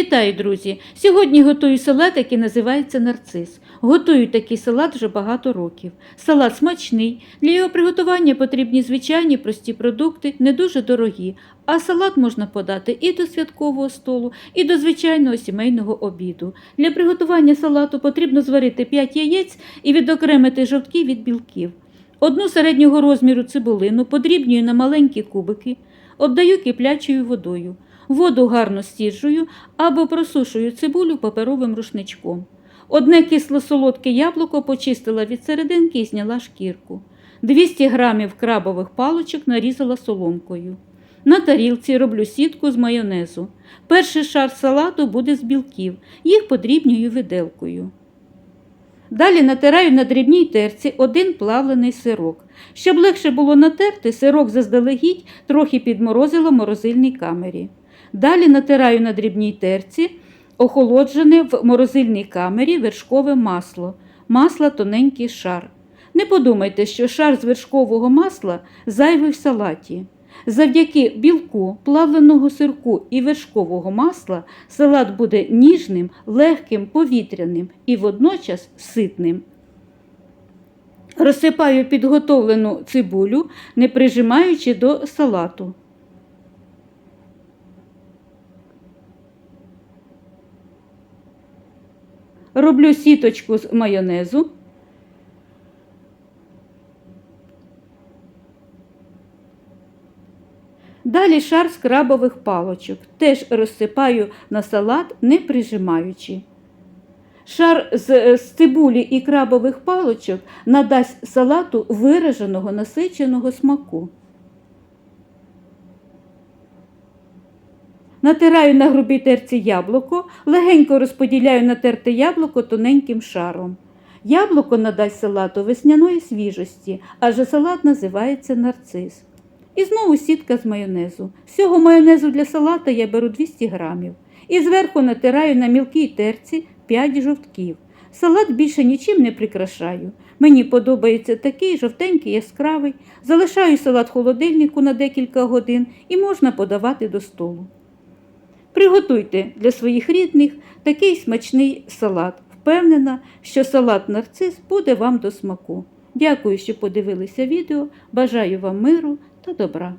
Вітаю, друзі! Сьогодні готую салат, який називається нарцис. Готую такий салат вже багато років. Салат смачний. Для його приготування потрібні звичайні прості продукти, не дуже дорогі. А салат можна подати і до святкового столу, і до звичайного сімейного обіду. Для приготування салату потрібно зварити 5 яєць і відокремити жовтки від білків. Одну середнього розміру цибулину подрібнюю на маленькі кубики, обдаю киплячою водою. Воду гарно стіжую або просушую цибулю паперовим рушничком. Одне кисло-солодке яблуко почистила від серединки і зняла шкірку. 200 грамів крабових палочок нарізала соломкою. На тарілці роблю сітку з майонезу. Перший шар салату буде з білків, їх подрібнюю виделкою. Далі натираю на дрібній терці один плавлений сирок. Щоб легше було натерти, сирок заздалегідь трохи підморозила в морозильній камері. Далі натираю на дрібній терці охолоджене в морозильній камері вершкове масло, масла тоненький шар. Не подумайте, що шар з вершкового масла зайвий в салаті. Завдяки білку, плавленого сирку і вершкового масла салат буде ніжним, легким, повітряним і водночас ситним. Розсипаю підготовлену цибулю, не прижимаючи до салату. Роблю сіточку з майонезу. Далі шар з крабових палочок. Теж розсипаю на салат, не прижимаючи. Шар з, з цибулі і крабових палочок надасть салату вираженого насиченого смаку. Натираю на грубій терці яблуко, легенько розподіляю натерте яблуко тоненьким шаром. Яблуко надасть салату весняної свіжості, адже салат називається нарцис. І знову сітка з майонезу. Всього майонезу для салата я беру 200 грамів. І зверху натираю на мілкій терці 5 жовтків. Салат більше нічим не прикрашаю. Мені подобається такий жовтенький яскравий. Залишаю салат в холодильнику на декілька годин і можна подавати до столу. Приготуйте для своїх рідних такий смачний салат. Впевнена, що салат нарцис буде вам до смаку. Дякую, що подивилися відео. Бажаю вам миру та добра.